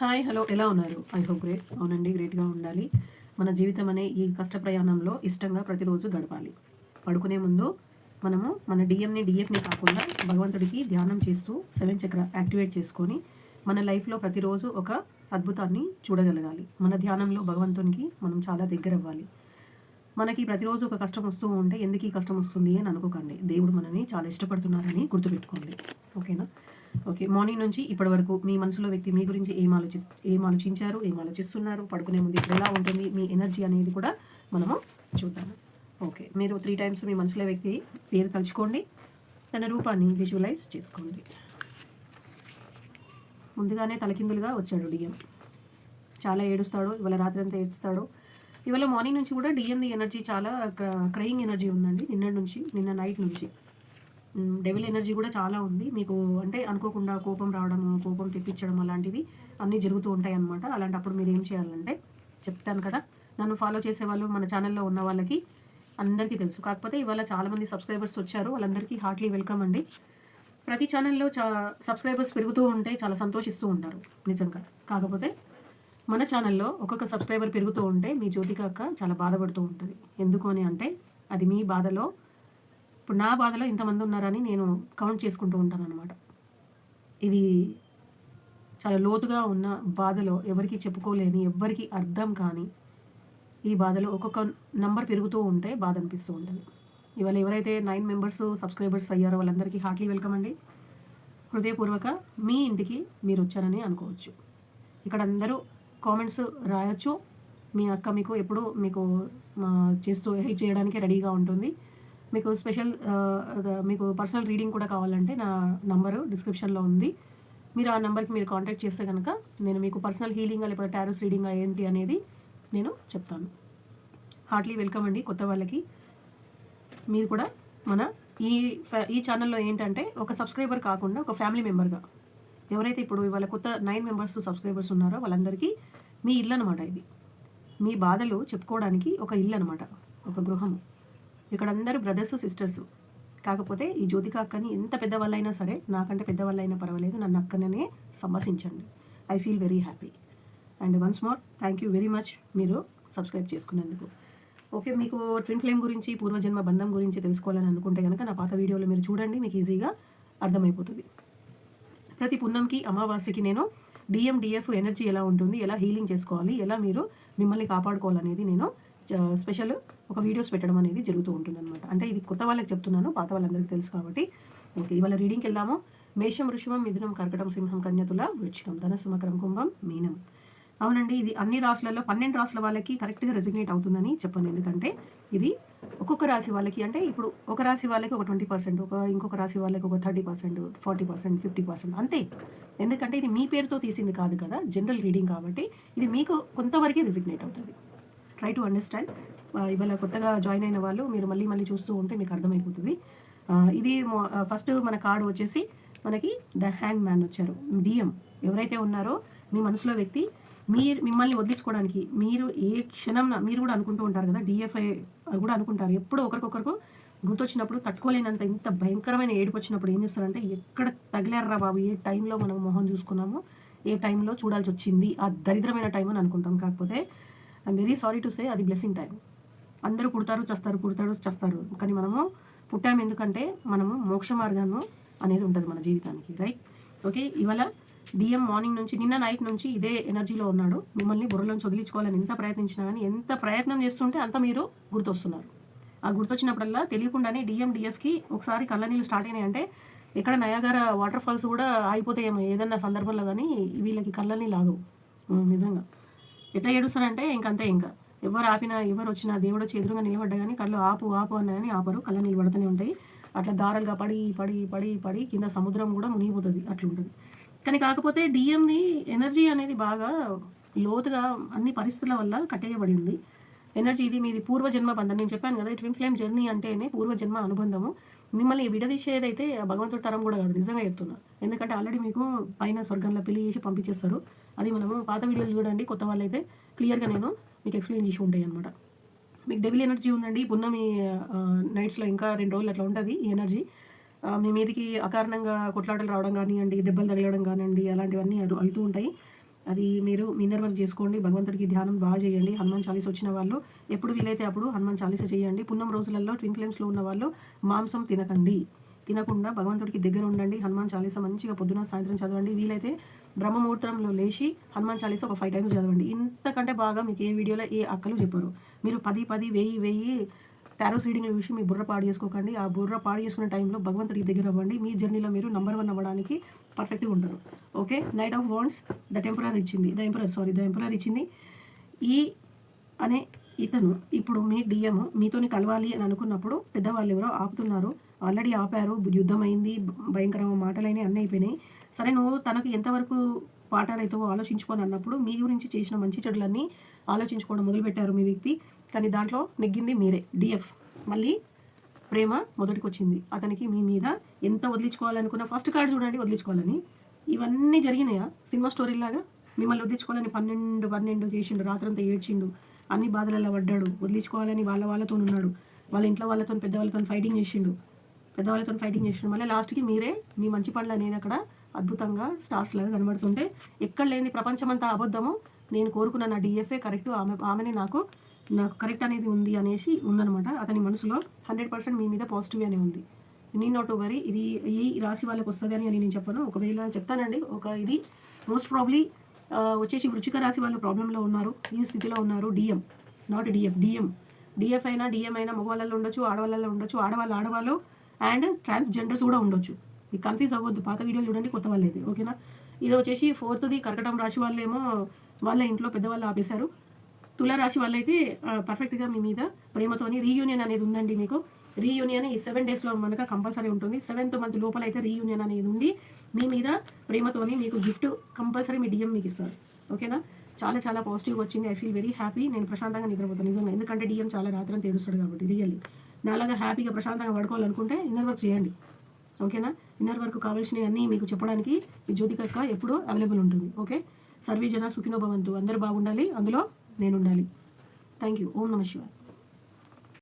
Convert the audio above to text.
Hi hello ఎలా ఉన్నారు? I hope great. అవునండి గ్రేట్గా ఉండాలి. మన జీవితం అనే ఈ కష్ట ప్రయాణంలో ఇష్టంగా ప్రతిరోజు గడపాలి. పడుకునే ముందు మనము మన డిఎంని డిఎఫ్ని కాకుండా భగవంతుడికి ధ్యానం చేస్తూ సెవెన్ చక్ర యాక్టివేట్ చేసుకొని మన లైఫ్లో ప్రతిరోజు ఒక అద్భుతాన్ని చూడగలగాలి. మన ధ్యానంలో భగవంతునికి మనం చాలా దగ్గర అవ్వాలి మనకి ప్రతిరోజు ఒక కష్టం వస్తూ ఉంటే ఎందుకు ఈ కష్టం వస్తుంది అని అనుకోకండి. దేవుడు మనని చాలా ఇష్టపడుతున్నారని గుర్తుపెట్టుకోండి. ఓకేనా? ఓకే మార్నింగ్ నుంచి ఇప్పటి వరకు మీ మనసులో వ్యక్తి మీ గురించి ఏం ఆలోచి ఏం ఆలోచించారు ఏం ఆలోచిస్తున్నారు పడుకునే ముందు ఇప్పుడు ఎలా ఉంటుంది మీ ఎనర్జీ అనేది కూడా మనము చూద్దాము. ఓకే మీరు త్రీ టైమ్స్ మీ మనసులో వ్యక్తి పేరు తలుచుకోండి తన రూపాన్ని విజువలైజ్ చేసుకోండి. ముందుగానే తలకిందులుగా వచ్చాడు డిఎం చాలా ఏడుస్తాడు ఇవాళ రాత్రి అంతా ఏడుస్తాడు. ఇవాళ మార్నింగ్ నుంచి కూడా డిఎంది ఎనర్జీ చాలా క్రయింగ్ ఎనర్జీ ఉందండి. నిన్న నుంచి నిన్న నైట్ నుంచి. డెవిల్ ఎనర్జీ కూడా చాలా ఉంది. మీకు అంటే అనుకోకుండా కోపం రావడం కోపం తెప్పించడం అలాంటివి అన్నీ జరుగుతూ ఉంటాయి అన్నమాట. అలాంటప్పుడు మీరు ఏం చేయాలంటే చెప్తాను కదా. నన్ను ఫాలో చేసే వాళ్ళు మన ఛానల్లో ఉన్న వాళ్ళకి అందరికీ తెలుసు. కాకపోతే ఇవాళ చాలామంది సబ్స్క్రైబర్స్ వచ్చారు. వాళ్ళందరికీ హార్ట్లీ వెల్కమ్ అండి. ప్రతి ఛానల్లో చా సబ్స్క్రైబర్స్ పెరుగుతూ ఉంటే చాలా సంతోషిస్తూ ఉంటారు నిజంగా. కాకపోతే మన ఛానల్లో ఒక్కొక్క సబ్స్క్రైబర్ పెరుగుతూ ఉంటే మీ జ్యోతిక అక్క చాలా బాధపడుతూ ఉంటుంది. ఎందుకు అని అంటే అది మీ బాధలో ఇప్పుడు నా బాధలో ఇంతమంది ఉన్నారని నేను కౌంట్ చేసుకుంటూ ఉంటాను అనమాట ఇది చాలా లోతుగా ఉన్న బాధలో ఎవరికి చెప్పుకోలేని ఎవ్వరికి అర్థం కాని ఈ బాధలో ఒక్కొక్క నంబర్ పెరుగుతూ ఉంటే బాధ అనిపిస్తూ ఉంటుంది. ఇవాళ ఎవరైతే నైన్ మెంబర్స్ సబ్స్క్రైబర్స్ అయ్యారో వాళ్ళందరికీ హార్ట్లీ వెల్కమ్ అండి. హృదయపూర్వక మీ ఇంటికి మీరు వచ్చారని అనుకోవచ్చు. ఇక్కడ అందరూ కామెంట్స్ రాయొచ్చు. మీ అక్క మీకు ఎప్పుడు మీకు చేస్తూ హెల్ప్ చేయడానికి రెడీగా ఉంటుంది. మీకు స్పెషల్ మీకు పర్సనల్ రీడింగ్ కూడా కావాలంటే నా నంబరు డిస్క్రిప్షన్లో ఉంది. మీరు ఆ నెంబర్కి మీరు కాంటాక్ట్ చేస్తే కనుక నేను మీకు పర్సనల్ హీలింగ్ లేకపోతే టారోస్ రీడింగ్ ఏంటి అనేది నేను చెప్తాను. హార్ట్లీ వెల్కమ్ అండి కొత్త వాళ్ళకి. మీరు కూడా మన ఈ ఈ ఛానల్లో ఏంటంటే ఒక సబ్స్క్రైబర్ కాకుండా ఒక ఫ్యామిలీ మెంబర్గా ఎవరైతే ఇప్పుడు ఇవాళ కొత్త నైన్ మెంబర్స్ సబ్స్క్రైబర్స్ ఉన్నారో వాళ్ళందరికీ మీ ఇల్లు అనమాట ఇది. మీ బాధలు చెప్పుకోవడానికి ఒక ఇల్లు అనమాట ఒక గృహం ఇక్కడ అందరూ బ్రదర్స్ సిస్టర్స్. కాకపోతే ఈ జ్యోతిక అక్కని ఎంత పెద్దవాళ్ళైనా సరే నాకంటే పెద్దవాళ్ళైనా పర్వాలేదు నన్ను అక్కననే సంభాషించండి. I feel very happy. And once more thank you very much మీరు సబ్స్క్రైబ్ చేసుకున్నందుకు. ఓకే మీకు ట్విన్ ఫ్లేమ్ గురించి పూర్వజన్మ బంధం గురించి తెలుసుకోవాలని అనుకుంటే కనుక నా పాత వీడియోలో మీరు చూడండి మీకు ఈజీగా అర్థమైపోతుంది. ప్రతి పున్నంకి అమావాస్యకి నేను డిఎండిఎఫ్ ఎనర్జీ ఎలా ఉంటుంది ఎలా హీలింగ్ చేసుకోవాలి ఎలా మీరు మిమ్మల్ని కాపాడుకోవాలనేది నేను స్పెషల్ ఒక వీడియోస్ పెట్టడం అనేది జరుగుతూ ఉంటుంది అనమాట అంటే ఇది కొత్త వాళ్ళకి చెప్తున్నాను పాత వాళ్ళందరికీ తెలుసు కాబట్టి. ఓకే ఇవాళ రీడింగ్కి వెళ్దాము. మేషం వృషభం మిథునం కర్కటం సింహం కన్యతుల వృచ్చికం ధనసు మకరం కుంభం మీనం. అవునండి ఇది అన్ని రాసులలో పన్నెండు రాసుల వాళ్ళకి కరెక్ట్గా రెజిగ్నేట్ అవుతుందని చెప్పాను. ఎందుకంటే ఇది ఒక్కొక్క రాశి వాళ్ళకి అంటే ఇప్పుడు ఒక రాశి వాళ్ళకి ఒక ట్వంటీ పర్సెంట్ ఒక ఇంకొక రాశి వాళ్ళకి ఒక thirty percent forty percent fifty percent అంతే. ఎందుకంటే ఇది మీ పేరుతో తీసింది కాదు కదా జనరల్ రీడింగ్ కాబట్టి ఇది మీకు కొంతవరకే రెజిగ్నేట్ అవుతుంది. ట్రై టు అండర్స్టాండ్ ఇవాళ కొత్తగా జాయిన్ అయిన వాళ్ళు మీరు మళ్ళీ మళ్ళీ చూస్తూ ఉంటే మీకు అర్థమైపోతుంది. ఇది ఫస్ట్ మన కార్డు వచ్చేసి మనకి ద హ్యాండ్ మ్యాన్ వచ్చారు డిఎం. ఎవరైతే ఉన్నారో మీ మనసులో వ్యక్తి మీరు మిమ్మల్ని వదిలించుకోవడానికి మీరు ఏ క్షణం మీరు కూడా అనుకుంటూ ఉంటారు కదా డిఎఫ్ఐ కూడా అనుకుంటారు. ఎప్పుడో ఒకరికొకరికి గుర్తొచ్చినప్పుడు తట్టుకోలేనంత ఇంత భయంకరమైన ఏడుపు వచ్చినప్పుడు ఏం చేస్తారంటే ఎక్కడ తగిలారా బాబు ఏ టైంలో మనం మొహం చూసుకున్నామో ఏ టైంలో చూడాల్సి వచ్చింది ఆ దరిద్రమైన టైం అని అనుకుంటాం. కాకపోతే I'm very sorry to say అది బ్లెస్సింగ్ టైం అందరూ పుడతారు చస్తారు పుడతారు చస్తారు. కానీ మనము పుట్టాము ఎందుకంటే మనము మోక్ష మార్గాన్ని అనేది ఉంటుంది మన జీవితానికి రైట్ ఓకే ఇవాళ డిఎం మార్నింగ్ నుంచి నిన్న నైట్ నుంచి ఇదే ఎనర్జీలో ఉన్నాడు. మిమ్మల్ని బుర్రలోంచి వదిలించుకోవాలని ఎంత ప్రయత్నించినా కానీ ఎంత ప్రయత్నం చేస్తుంటే అంత మీరు గుర్తొస్తున్నారు. ఆ గుర్తొచ్చినప్పుడల్లా తెలియకుండానే డిఎం డిఎఫ్కి ఒకసారి కళ్ళ నీళ్ళు స్టార్ట్ అయినాయి అంటే ఎక్కడ నయాగార వాటర్ ఫాల్స్ కూడా ఆగిపోతాయేమో ఏదన్నా సందర్భంలో కానీ వీళ్ళకి కళ్ళ నీళ్ళు ఆగవు. నిజంగా. ఎట్లా ఏడుస్తారంటే ఇంకంతే ఇంకా. ఎవరు ఆపినా ఎవరు వచ్చినా దేవుడు వచ్చి ఎదురుగా నిలబడ్డా కానీ కళ్ళు ఆపు ఆపు అన్నా కానీ ఆపరు కళ్ళ నీళ్ళు పడుతూనే ఉంటాయి. అట్లా దారలుగా పడి పడి పడి పడి కింద సముద్రం కూడా మునిగిపోతుంది. అట్లుంటుంది. కానీ కాకపోతే డిఎంని ఎనర్జీ అనేది బాగా లోతుగా అన్ని పరిస్థితుల వల్ల కట్టేయబడింది ఎనర్జీ ఇది మీది పూర్వజన్మ బంధం. నేను చెప్పాను కదా ట్విన్ ఫ్లేమ్ జర్నీ అంటేనే పూర్వజన్మ అనుబంధము. మిమ్మల్ని విడదీసేదైతే భగవంతుడి తరం కూడా కాదు నిజంగా చెప్తున్నా. ఎందుకంటే ఆల్రెడీ మీకు పైన స్వర్గంలో పెళ్ళి చేసి పంపించేస్తారు. అది మనము పాత వీడియోలు చూడండి కొత్త వాళ్ళైతే క్లియర్గా నేను మీకు ఎక్స్ప్లెయిన్ చేసి ఉంటాయి అనమాట మీకు డెవిల్ ఎనర్జీ ఉందండి. పున్నమి నైట్స్లో ఇంకా రెండు రోజులు అట్లా ఉంటుంది ఈ ఎనర్జీ మీ మీదకి అకారణంగా కొట్లాటలు రావడం కానివ్వండి దెబ్బలు తగలడం కానివ్వండి అలాంటివన్నీ అవుతూ ఉంటాయి. అది మీరు మిన్నర్ వర్క్ చేసుకోండి భగవంతుడికి ధ్యానం బాగా చేయండి. హనుమాన్ చాలీస వచ్చిన వాళ్ళు ఎప్పుడు వీలైతే అప్పుడు హనుమాన్ చాలీస చేయండి. పున్నం రోజులలో ట్విన్ ఫ్లేమ్స్లో ఉన్న వాళ్ళు మాంసం తినకండి. తినకుండా భగవంతుడికి దగ్గర ఉండండి. హనుమాన్ చాలీస మంచిగా పొద్దున సాయంత్రం చదవండి. వీలైతే బ్రహ్మముహూర్తంలో లేచి హనుమాన్ చాలీస ఒక ఫైవ్ టైమ్స్ చదవండి. ఇంతకంటే బాగా మీకు ఏ వీడియోలో ఏ అక్కలు చెప్పరు. మీరు పది పది వెయ్యి వెయ్యి టారోస్ రీడింగ్ల విషయం మీ బుర్ర పాడు చేసుకోకండి. ఆ బుర్ర పాడు చేసుకునే టైంలో భగవంతుడికి దగ్గర అవ్వండి. మీ జర్నీలో మీరు నంబర్ వన్ అవ్వడానికి పర్ఫెక్ట్గా ఉంటారు. Okay knight of wands the emperor ఇచ్చింది. The emperor sorry the emperor ఇచ్చింది. ఈ అనే ఇతను ఇప్పుడు మీ డిఎం మీతోని కలవాలి అని అనుకున్నప్పుడు పెద్దవాళ్ళు ఎవరో ఆపుతున్నారు. ఆల్రెడీ ఆపారు. యుద్ధం అయింది భయంకరమైన మాటలైనవి అన్నీ అయిపోయినాయి. సరే నువ్వు తనకు ఎంతవరకు పాఠాలైతే ఆలోచించుకొని అన్నప్పుడు మీ గురించి చేసిన మంచి చెడులన్నీ ఆలోచించుకోవడం మొదలుపెట్టారు మీ వ్యక్తి. కానీ దాంట్లో నెగ్గింది మీరే. డిఎఫ్. మళ్ళీ ప్రేమ మొదటికి వచ్చింది అతనికి మీ మీద ఎంత వదిలించుకోవాలనుకున్న ఫస్ట్ కార్డు చూడండి వదిలించుకోవాలని. ఇవన్నీ జరిగినాయా? సినిమా స్టోరీలాగా? మిమ్మల్ని వదిలించుకోవాలని పన్నెండు పన్నెండు చేసిండు రాత్రంతా ఏడ్చిండు. అన్ని బాధలలో పడ్డాడు. వదిలించుకోవాలని వాళ్ళ వాళ్ళతో ఉన్నాడు. వాళ్ళ ఇంట్లో వాళ్ళతో పెద్దవాళ్ళతో ఫైటింగ్ చేసిండు. పెద్దవాళ్ళతో ఫైటింగ్ చేసిండు. మళ్ళీ లాస్ట్కి మీరే మీ మంచి పనులు అనేది అక్కడ అద్భుతంగా స్టార్స్ లాగా కనబడుతుంటే ఎక్కడ లేని ప్రపంచమంతా అబద్ధము నేను కోరుకున్న నా డిఎఫ్ఏ కరెక్ట్ ఆమె ఆమెని నాకు నాకు కరెక్ట్ అనేది ఉంది అనేసి ఉందనమాట అతని మనసులో హండ్రెడ్ పర్సెంట్ మీ మీద పాజిటివ్ అనే ఉంది. నీ నాట్ వరీ ఇది ఈ రాశి వాళ్ళకి వస్తుంది అని నేను చెప్పను. ఒకవేళ చెప్తానండి ఒక ఇది మోస్ట్ ప్రాబ్లీ వచ్చేసి వృచ్చిక రాశి వాళ్ళు ప్రాబ్లంలో ఉన్నారు ఈ స్థితిలో ఉన్నారు DM not DF DM DF అయినా డిఎం అయినా మగవాళ్ళలో ఉండొచ్చు ఆడవాళ్ళలో ఉండొచ్చు ఆడవాళ్ళు ఆడవాళ్ళు అండ్ ట్రాన్స్జెండర్స్ కూడా ఉండొచ్చు. మీకు కన్ఫ్యూజ్ అవ్వద్దు. పాత వీడియోలు చూడండి కొత్త వాళ్ళు అయితే ఓకేనా ఇది వచ్చేసి ఫోర్త్ది కర్కటం రాశి వాళ్ళు ఏమో వాళ్ళ ఇంట్లో పెద్దవాళ్ళు ఆపేశారు. తులారాశి వాళ్ళైతే పర్ఫెక్ట్గా మీ మీద ప్రేమతోని రీయూనియన్ అనేది ఉందండి మీకు. రీయూనియన్ ఈ సెవెన్ డేస్లో మనకు కంపల్సరీ ఉంటుంది. సెవెంత్ మంత్ లోపల అయితే రీయూనియన్ అనేది ఉంది మీ మీద ప్రేమతోని మీకు గిఫ్ట్ కంపల్సరీ మీ డిఎం మీకు ఇస్తారు. ఓకేనా చాలా చాలా పాజిటివ్ వచ్చింది. ఐ ఫీల్ వెరీ హ్యాపీ నేను ప్రశాంతంగా నిద్రపోతాను నిజంగా. ఎందుకంటే డిఎం చాలా రాత్రి తేడుస్తాడు కాబట్టి రియల్లీ నాలాగా హ్యాపీగా ప్రశాంతంగా పడుకోవాలనుకుంటే ఇన్నర్ వర్క్ చేయండి. ఓకేనా? ఇన్నర్ వరకు కావాల్సినవన్నీ మీకు చెప్పడానికి ఈ జ్యోతికక్క ఎప్పుడూ అవైలబుల్ ఉంటుంది. ఓకే? సర్వే జన సుఖినోభవంతు అందరూ బాగుండాలి. అందులో నేను ఉండాలి థ్యాంక్ యూ ఓం నమ శివాయ్.